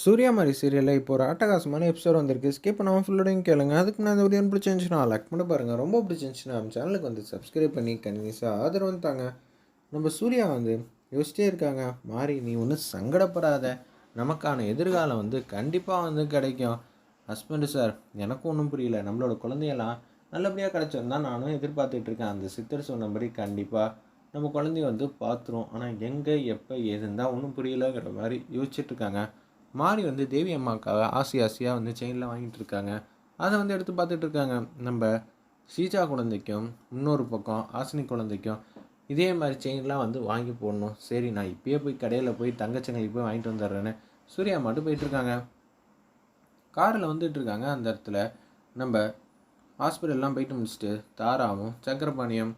சூர்யா மாதிரி சீரியலில் இப்போ ஒரு அட்டகாசமான எபிசோட் வந்திருக்கு. ஸ்கிப் பண்ணாமல் ஃபுல்லோடையும் கேளுங்க. அதுக்கு நான் இந்த வீடியோ பிடிச்சிருந்துச்சுன்னா லைக் பண்ணி பாருங்கள் ரொம்ப பிடிச்சிருந்துச்சுன்னா நம்ம சேனலுக்கு வந்து சப்ஸ்கிரைப் பண்ணி கன்வீஸாக ஆதரவு தாங்க. நம்ம சூர்யா வந்து யோசிச்சிட்டே இருக்காங்க. மாறி நீ ஒன்றும் சங்கடப்படாத. நமக்கான எதிர்காலம் வந்து கண்டிப்பாக வந்து கிடைக்கும். ஹஸ்பண்டு சார் எனக்கும் ஒன்றும் புரியல. நம்மளோட குழந்தையெல்லாம் நல்லபடியாக கிடச்சிருந்தா நானும் எதிர்பார்த்துட்டு இருக்கேன். அந்த சித்தர் சொன்னபடி கண்டிப்பாக நம்ம குழந்தைய வந்து பார்த்துரும். ஆனால் எங்கே எப்போ ஏதுன்னு ஒன்றும் புரியலங்கிற மாதிரி யோசிச்சுட்ருக்காங்க மாறி வந்து தேவி அம்மாவுக்காக ஆசை ஆசையாக வந்து செயினில் வாங்கிட்டு இருக்காங்க. அதை வந்து எடுத்து பார்த்துட்டு இருக்காங்க. நம்ம ஷீஜா குழந்தைக்கும் இன்னொரு பக்கம் ஆசினி குழந்தைக்கும் இதே மாதிரி செயின்லாம் வந்து வாங்கி போடணும். சரி நான் இப்பயே போய் கடையில் போய் தங்கச்சங்களுக்கு போய் வாங்கிட்டு வந்துடுறேன்னு சூர்யா மட்டும் போயிட்டுருக்காங்க காரில் வந்துட்டு இருக்காங்க. அந்த இடத்துல நம்ம ஹாஸ்பிட்டல்லாம் போயிட்டு முடிச்சுட்டு தாராவும் சங்கரபாணியும்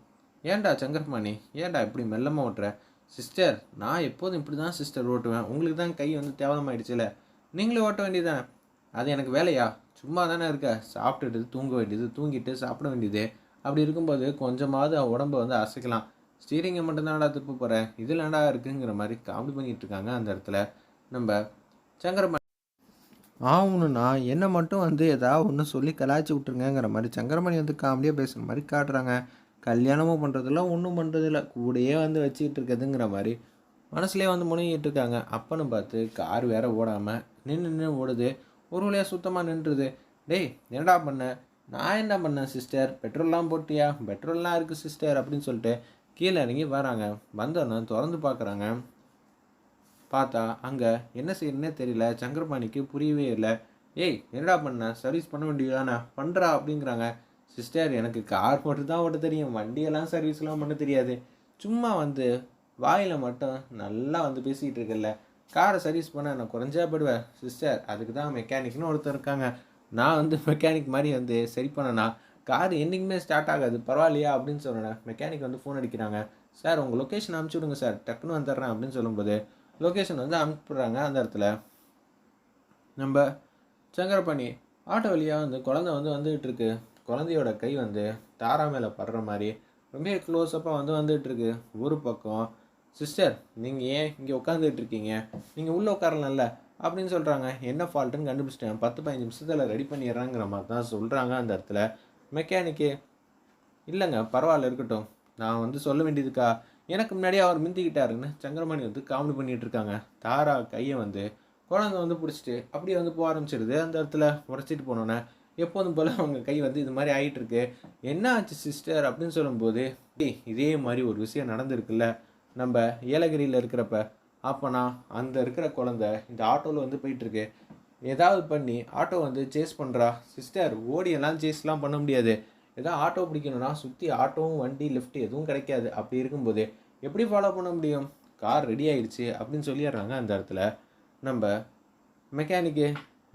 ஏன்டா சங்கரபாணி? ஏன்டா இப்படி மெல்லமாக ஓட்டுற? சிஸ்டர் நான் எப்போதும் இப்படி தான் சிஸ்டர் ஓட்டுவேன். உங்களுக்கு தான் கை வந்து தேவலமாயிடுச்சுல நீங்களும் ஓட்ட வேண்டியதானே அது எனக்கு வேலையா? சும்மா தானே இருக்க. சாப்பிட்டுட்டு தூங்க வேண்டியது தூங்கிட்டு சாப்பிட வேண்டியது. அப்படி இருக்கும்போது கொஞ்சமாவது உடம்பை வந்து அசைக்கலாம். ஸ்டீரிங்கை மட்டும்தான்டா திருப்ப போகிறேன் இதில் என்னடா இருக்குங்கிற மாதிரி காமெடி பண்ணிகிட்டு இருக்காங்க அந்த இடத்துல. நம்ம சங்கரமணி ஆகணும்னா என்னை மட்டும் வந்து ஏதாவது ஒன்று சொல்லி கலாய்ச்சி விட்ருங்கிற மாதிரி சங்கரமணி வந்து காமெடியாக பேசுகிற மாதிரி காட்டுறாங்க. கல்யாணமும் பண்ணுறதில்ல ஒன்றும் பண்ணுறதில்ல கூடயே வந்து வச்சுக்கிட்டு இருக்கிறதுங்கிற மாதிரி மனசுலேயே வந்து முழுங்கிட்டு இருக்காங்க. அப்பன்னு பார்த்து கார் வேற ஓடாமல் நின்று நின்று ஓடுது. ஒரு வழியாக சுத்தமாக நின்றுது. டேய் என்னடா பண்ண? நான் என்ன பண்ணேன் சிஸ்டர்? பெட்ரோல்லாம் போட்டியா? பெட்ரோல்லாம் இருக்குது சிஸ்டர் அப்படின்னு சொல்லிட்டு கீழே இறங்கி வராங்க. வந்தோன்னே திறந்து பார்க்குறாங்க. பார்த்தா அங்கே என்ன செய்யணுன்னே தெரியல. சங்கரபாணிக்கு புரியவே இல்லை. ஏய் என்னடா பண்ண? சர்வீஸ் பண்ண வேண்டியதானே பண்ணுறா அப்படிங்கிறாங்க. சிஸ்டர் எனக்கு கார் மட்டும் தான் ஓட்ட தெரியும். வண்டியெல்லாம் சர்வீஸ்லாம் பண்ண தெரியாது. சும்மா வந்து வாயில் மட்டும் நல்லா வந்து பேசிக்கிட்டு இருக்கல காரை சர்வீஸ் பண்ண நான் குறைஞ்சா போடுவேன் சிஸ்டர் அதுக்கு தான் மெக்கானிக்னு ஒருத்தர் இருக்காங்க. நான் வந்து மெக்கானிக் மாதிரி வந்து சரி பண்ணனா கார் என்றைக்குமே ஸ்டார்ட் ஆகாது. பரவாயில்லையா அப்படின்னு சொன்னேன் மெக்கானிக் வந்து ஃபோன் அடிக்கிறாங்க. சார் உங்கள் லொக்கேஷன் அனுப்பிச்சி விடுங்க சார் டக்குன்னு வந்துடுறேன் அப்படின்னு சொல்லும்போது லொக்கேஷன் வந்து அனுப்பிடுறாங்க அந்த இடத்துல. நம்ம சங்கரபாணி ஆட்டோ வழியாக வந்து குழந்தை வந்து வந்துகிட்டு இருக்கு. குழந்தையோட கை வந்து தாரா மேலே படுற மாதிரி ரொம்ப க்ளோஸ்அப்பாக வந்து வந்துகிட்ருக்கு ஒரு பக்கம் சிஸ்டர் நீங்கள் ஏன் இங்கே உட்காந்துட்டு இருக்கீங்க நீங்கள் உள்ளே உட்காரலாம்ல அப்படின்னு சொல்கிறாங்க என்ன ஃபால்ட்டுன்னு கண்டுபிடிச்சிட்டேன். பத்து பதினஞ்சு நிமிஷத்தில் ரெடி பண்ணிடுறாங்கிற மாதிரி தான் சொல்கிறாங்க அந்த இடத்துல மெக்கானிக்கு இல்லைங்க பரவாயில்ல இருக்கட்டும். நான் வந்து சொல்ல வேண்டியதுக்கா? எனக்கு முன்னாடியே அவர் மிந்திக்கிட்டாருன்னு சங்கரமணி வந்து காமெடி பண்ணிகிட்டு இருக்காங்க. தாரா கையை வந்து குழந்தை வந்து பிடிச்சிட்டு அப்படியே வந்து போக ஆரம்பிச்சிடுது. அந்த இடத்துல உடச்சிட்டு போனோன்னே எப்போதும் போல் அவங்க கை வந்து இது மாதிரி ஆகிட்டு இருக்கு என்ன ஆச்சு சிஸ்டர் அப்படின்னு சொல்லும்போது டேய் இதே மாதிரி ஒரு விஷயம் நடந்திருக்குல்ல. நம்ம ஏலகிரியில் இருக்கிறப்ப அப்போனா அந்த இருக்கிற குழந்தை இந்த ஆட்டோவில் வந்து போயிட்டுருக்கு. ஏதாவது பண்ணி ஆட்டோ வந்து சேஸ் பண்ணுறா சிஸ்டர் ஓடியெல்லாம் சேஸ்லாம் பண்ண முடியாது. ஏதாவது ஆட்டோ பிடிக்கணும்னா சுற்றி ஆட்டோவும் வண்டி லிஃப்ட் எதுவும் கிடைக்காது. அப்படி இருக்கும்போது எப்படி ஃபாலோ பண்ண முடியும்? கார் ரெடி ஆயிடுச்சு அப்படின்னு சொல்லிடுறாங்க அந்த இடத்துல. நம்ம மெக்கானிக்கு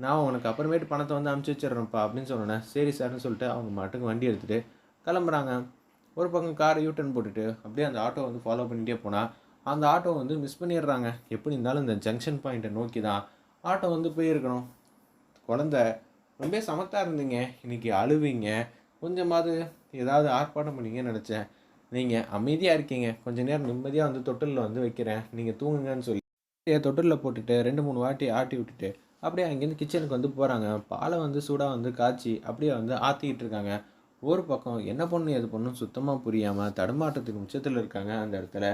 நான் உனக்கு அப்புறமேட்டு பணத்தை வந்து அமுச்சு வச்சிடறேன்ப்பா அப்படின்னு சொன்னேன் சரி சார்னு சொல்லிட்டு அவங்க மாட்டுக்கு வண்டி எடுத்துகிட்டு கிளம்புறாங்க. ஒரு பக்கம் காரை யூட்டன் போட்டுட்டு அப்படியே அந்த ஆட்டோ வந்து ஃபாலோ பண்ணிகிட்டே போனால் அந்த ஆட்டோ வந்து மிஸ் பண்ணிடுறாங்க. எப்படி இருந்தாலும் இந்த ஜங்ஷன் பாயிண்ட்டை நோக்கி தான் ஆட்டோ வந்து போயிருக்கணும். குழந்த ரொம்ப சமத்தாக இருந்தீங்க. இன்றைக்கி அழுவீங்க. கொஞ்சமாவது ஏதாவது ஆர்ப்பாட்டம் பண்ணீங்கன்னு நினச்சேன். நீங்கள் அமைதியாக இருக்கீங்க. கொஞ்ச நேரம் நிம்மதியாக வந்து தொட்டிலில் வந்து வைக்கிறேன். நீங்கள் தூங்குங்கன்னு சொல்லி தொட்டிலில் போட்டுட்டு ரெண்டு மூணு வாட்டி ஆட்டி விட்டுட்டு அப்படியே அங்கேருந்து கிச்சனுக்கு வந்து போகிறாங்க பாலை வந்து சூடாக வந்து காய்ச்சி அப்படியே வந்து ஆற்றிக்கிட்டு இருக்காங்க. ஒரு பக்கம் என்ன பண்ணும் எது பண்ணும் சுத்தமாக புரியாமல் தடுமாற்றத்துக்கு உச்சத்தில் இருக்காங்க அந்த இடத்துல.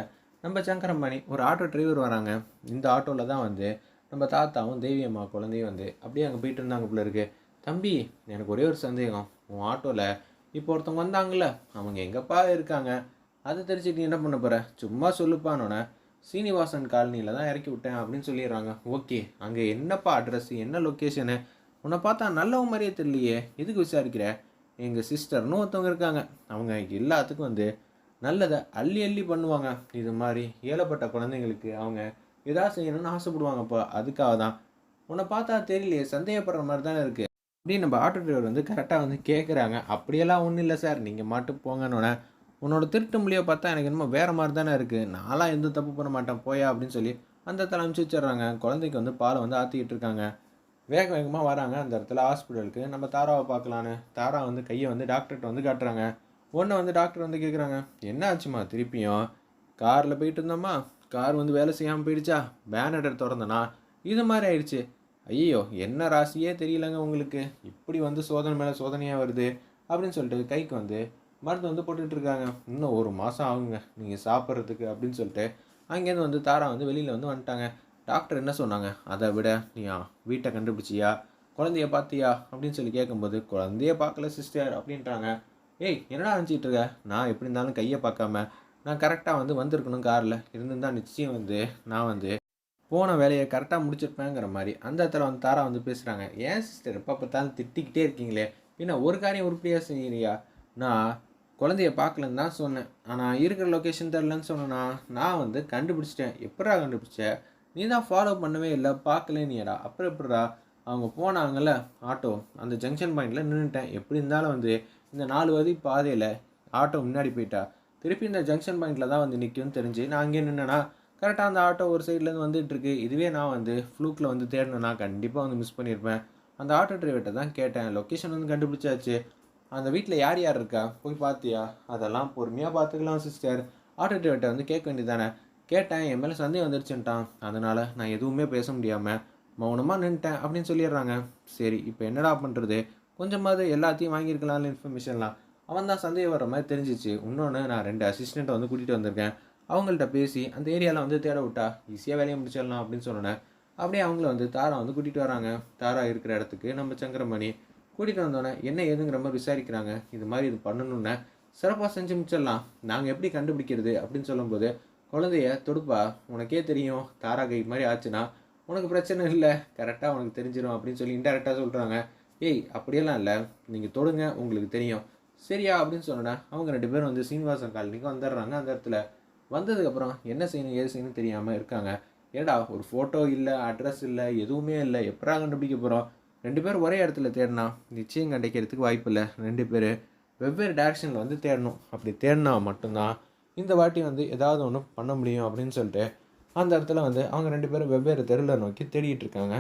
நம்ம சங்கரம்பாணி ஒரு ஆட்டோ டிரைவர் வராங்க. இந்த ஆட்டோவில் தான் வந்து நம்ம தாத்தாவும் தேவியம்மா குழந்தையும் வந்து அப்படியே அங்கே போயிட்டு இருந்தாங்க போல இருக்கு. தம்பி எனக்கு ஒரே ஒரு சந்தேகம். உன் ஆட்டோவில் இப்போ ஒருத்தவங்க வந்தாங்கல்ல அவங்க எங்கப்பா இருக்காங்க? அதை தெரிஞ்சுட்டு நீ என்ன பண்ண போகிற சும்மா சொல்லுப்பானோட சீனிவாசன் காலனியில் தான் இறக்கி விட்டேன் அப்படின்னு சொல்லிடுறாங்க. ஓகே அங்கே என்னப்பா அட்ரஸ் என்ன லொக்கேஷனு உன்னை பார்த்தா நல்லவன் மாதிரியே தெரியலையே. எதுக்கு விசாரிக்கிற? எங்கள் சிஸ்டர்னு ஒருத்தவங்க இருக்காங்க. அவங்க எல்லாத்துக்கும் வந்து நல்லதை அள்ளி அள்ளி பண்ணுவாங்க. இது மாதிரி ஏழப்பட்ட குழந்தைங்களுக்கு அவங்க எதா செய்யணும்னு ஆசைப்படுவாங்கப்பா அதுக்காக தான். உன்னை பார்த்தா தெரியலையே சந்தேகப்படுற மாதிரி தானே இருக்குது அப்படின்னு நம்ம ஆட்டோ டிரைவர் வந்து கரெக்டாக வந்து கேட்குறாங்க அப்படியெல்லாம் ஒன்றும் இல்லை சார். நீங்கள் மட்டும் போங்கன்னொன்னே உன்னோட திருட்டு மொழியை பார்த்தா எனக்கு என்னமோ வேறு மாதிரி தானே இருக்குது நான்லாம் எந்த தப்பு பண்ண மாட்டேன் போயா அப்படின்னு சொல்லி அந்த இடத்துல அனுப்பிச்சி வச்சிடுறாங்க. குழந்தைக்கு வந்து பாலை வந்து ஆற்றிக்கிட்டு இருக்காங்க. வேக வேகமாக வராங்க அந்த இடத்துல ஹாஸ்பிட்டலுக்கு நம்ம தாராவை பார்க்கலான்னு. தாரா வந்து கையை வந்து டாக்டர்கிட்ட வந்து காட்டுறாங்க. ஒன்று வந்து டாக்டர் வந்து கேட்குறாங்க என்ன ஆச்சுமா திருப்பியும்? காரில் போயிட்டு இருந்தோமா? கார் வந்து வேலை செய்யாமல் போயிடுச்சா? பேனடர் திறந்தனா? இது மாதிரி ஆயிடுச்சு. ஐயோ என்ன ராசியே தெரியலங்க உங்களுக்கு. இப்படி வந்து சோதனை மேலே சோதனையாக வருது. அப்படின்னு சொல்லிட்டு கைக்கு வந்து மருந்து வந்து போட்டுட்ருக்காங்க இன்னும் ஒரு மாதம் ஆகுங்க. நீங்கள் சாப்பிட்றதுக்கு அப்படின்னு சொல்லிட்டு அங்கேருந்து வந்து தாரா வந்து வெளியில் வந்து வந்துட்டாங்க. டாக்டர் என்ன சொன்னாங்க? அதை விட நீயா வீட்டை கண்டுபிடிச்சியா? குழந்தைய பார்த்தியா? அப்படின்னு சொல்லி கேட்கும்போது குழந்தைய பார்க்கல சிஸ்டர் அப்படின்றாங்க. ஏய் என்னடா நினச்சிட்டு இருக்க? நான் எப்படி இருந்தாலும் கையை பார்க்காம நான் கரெக்டாக வந்து வந்திருக்கணும் காரில். இருந்திருந்தா நிச்சயம் வந்து நான் வந்து போன வேலையை கரெக்டாக முடிச்சிருப்பேங்கிற மாதிரி. அந்த இடத்துல வந்து தாரா வந்து பேசுகிறாங்க ஏன் சிஸ்டர் எப்போ பார்த்தாலும் திட்டிக்கிட்டே இருக்கீங்களே? என்ன ஒரு காரியம் உருப்படியாக செய்கிறியா நான் குழந்தைய பார்க்கலன்னு தான் சொன்னேன். ஆனால் இருக்கிற லொக்கேஷன் தெரிலன்னு சொன்னேன்னா நான் வந்து கண்டுபிடிச்சிட்டேன். எப்படா கண்டுபிடிச்ச? நீ தான் ஃபாலோ பண்ணவே இல்லை பார்க்கலனியடா அப்புறம் எப்படிடா அவங்க போனாங்கல்ல ஆட்டோ அந்த ஜங்ஷன் பாயிண்டில் நின்றுட்டேன் எப்படி இருந்தாலும் வந்து இந்த நாலு வதி பாதையில் ஆட்டோ முன்னாடி போயிட்டா. திருப்பி இந்த ஜங்ஷன் பாயிண்டில் தான் வந்து நிற்கும்னு தெரிஞ்சு நான் அங்கே நின்னேன்னா கரெக்டாக அந்த ஆட்டோ ஒரு சைட்லேருந்து வந்துட்டுருக்கு இதுவே நான் வந்து ஃப்ளூக்கில் வந்து தேடணும்னா கண்டிப்பாக வந்து மிஸ் பண்ணியிருப்பேன் அந்த ஆட்டோ டிரைவர்கிட்ட தான் கேட்டேன். லொக்கேஷன் வந்து கண்டுபிடிச்சாச்சு. அந்த வீட்டில் யார் யார் இருக்கா? போய் பார்த்தியா அதெல்லாம் பொறுமையாக பார்த்துக்கலாம் சிஸ்டர் ஆட்டோ டிரைவர்கிட்ட வந்து கேட்க வேண்டியதானே கேட்டேன் என் மேலே சந்தேகம் வந்துருச்சுன்ட்டான். அதனால் நான் எதுவுமே பேச முடியாமல் மௌனமாக நின்ட்டேன் அப்படின்னு சொல்லிடுறாங்க. சரி இப்போ என்னடா பண்ணுறது கொஞ்சமாவது எல்லாத்தையும் வாங்கியிருக்கலாம்ல இன்ஃபர்மேஷன்லாம் அவன் தான் சந்தேகம் வர மாதிரி தெரிஞ்சிச்சு. இன்னொன்று நான் ரெண்டு அசிஸ்டண்ட்டை வந்து கூட்டிகிட்டு வந்திருக்கேன். அவங்கள்ட்ட பேசி அந்த ஏரியாவில் வந்து தேட விட்டா ஈஸியாக வேலையை முடிச்சிடலாம் அப்படின்னு சொன்னேன். அப்படியே அவங்கள வந்து தாரா வந்து கூட்டிகிட்டு வராங்க. தாரா இருக்கிற இடத்துக்கு நம்ம சங்கரமணி. கூட்டிகிட்டு வந்தோடனே என்ன ஏதுங்கிற மாதிரி விசாரிக்கிறாங்க. இது மாதிரி இது பண்ணணுன்னு சிறப்பாக செஞ்சு முடிச்சிடலாம். நாங்கள் எப்படி கண்டுபிடிக்கிறது? அப்படின்னு சொல்லும்போது குழந்தைய தொடுப்பா. உனக்கே தெரியும். தாரா கை மாதிரி ஆச்சுன்னா உனக்கு பிரச்சனை இல்லை. கரெக்டாக உனக்கு தெரிஞ்சிடும் அப்படின்னு சொல்லி இன்டெரக்டாக சொல்கிறாங்க ஏய் அப்படியெல்லாம் இல்லை. நீங்கள் தொடுங்க. உங்களுக்கு தெரியும். சரியா. அப்படின்னு சொன்னேன் அவங்க ரெண்டு பேரும் வந்து சீனிவாசன் காலனிக்கு வந்துடுறாங்க. அந்த இடத்துல வந்ததுக்கப்புறம் என்ன செய்யணும் ஏது செய்யணும் தெரியாமல் இருக்காங்க. ஏடா ஒரு ஃபோட்டோ இல்லை அட்ரஸ் இல்லை எதுவுமே இல்லை. எப்படா கண்டுபிடிக்க போகிறோம் ரெண்டு பேரும் ஒரே இடத்துல தேடினா நிச்சயம் கிடைக்கிறதுக்கு வாய்ப்பு இல்லை. ரெண்டு பேர் வெவ்வேறு டேரக்ஷனில் வந்து தேடணும். அப்படி தேடினா மட்டும்தான் இந்த வாட்டி வந்து ஏதாவது ஒன்று பண்ண முடியும் அப்படின்னு சொல்லிட்டு அந்த இடத்துல வந்து அவங்க ரெண்டு பேரும் வெவ்வேறு தெருவில் நோக்கி தேடிட்டு இருக்காங்க.